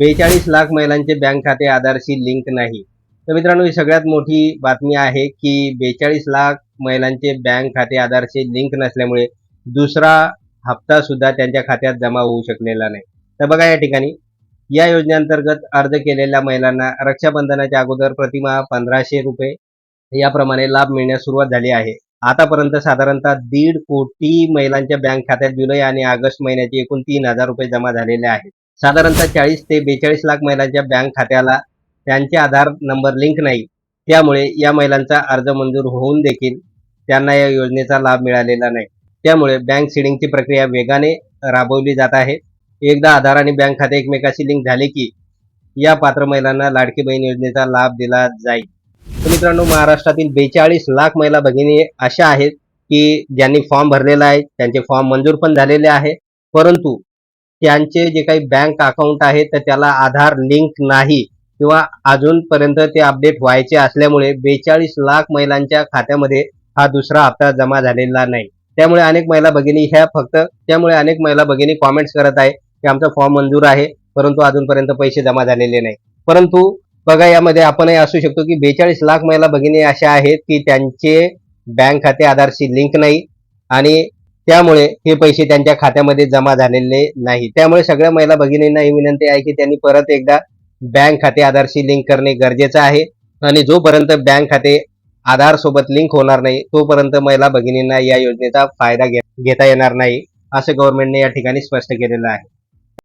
बेचाळीस लाख महिलांचे बँक खाते आधारशी लिंक नाही. तर मित्रांनो ही सगळ्यात मोठी बातमी आहे की बेचाळीस लाख महिलांचे बँक खाते आधारशी लिंक नसल्यामुळे दुसरा हप्ता सुद्धा त्यांच्या खात्यात जमा होऊ शकलेला नाही. तर बघा या ठिकाणी या योजनेअंतर्गत अर्ज केलेल्या महिलांना रक्षाबंधनाच्या अगोदर प्रतिमा पंधराशे रुपये याप्रमाणे लाभ मिळण्यास सुरुवात झाली आहे. आतापर्यंत साधारणतः दीड कोटी महिलांच्या बँक खात्यात जुलै आणि ऑगस्ट महिन्याचे एकूण तीन हजार रुपये जमा झालेले आहेत. साधारणतः चाळीस ते बेचाळीस लाख महिलांच्या बँक खात्याला त्यांचे आधार नंबर लिंक नाही. त्यामुळे या महिलांचा अर्ज मंजूर होऊन देखील त्यांना या योजनेचा लाभ मिळालेला नाही. त्यामुळे बँक सिडिंगची प्रक्रिया वेगाने राबवली जात आहे. एकदा आधार आणि बँक खाते एकमेकाशी लिंक झाले की या पात्र महिलांना लाडकी बहीण योजनेचा लाभ दिला जाईल. तर मित्रांनो महाराष्ट्रातील बेचाळीस लाख महिला भगिनी अशा आहेत की ज्यांनी फॉर्म भरलेला आहे त्यांचे फॉर्म मंजूर पण झालेले आहे. परंतु त्यांचे जे काही बँक अकाउंट आहे तर त्याला आधार लिंक नाही. किंवा अजूनपर्यंत ते अपडेट व्हायचे असल्यामुळे बेचाळीस लाख महिलांच्या खात्यामध्ये हा दुसरा हप्ता जमा झालेला नाही. त्यामुळे अनेक महिला भगिनी ह्या फक्त त्यामुळे अनेक महिला भगिनी कॉमेंट्स करत आहे की आमचा फॉर्म मंजूर आहे परंतु अजूनपर्यंत पैसे जमा झालेले नाही. परंतु बघा यामध्ये आपणही असू शकतो की बेचाळीस लाख महिला भगिनी अशा आहेत की त्यांचे बँक खाते आधारशी लिंक नाही. आणि त्यामुळे हे पैसे त्यांच्या खात्यामध्ये जमा झालेले नाही. त्यामुळे सगळ्या महिला भगिनींना ही विनंती आहे की त्यांनी परत एकदा बँक खाते आधारशी लिंक करणे गरजेचं आहे. आणि जोपर्यंत बँक खाते आधार सोबत लिंक होणार नाही तोपर्यंत महिला भगिनींना या योजनेचा फायदा घे- घेता येणार नाही असं गव्हर्नमेंटने या ठिकाणी स्पष्ट केलेलं आहे.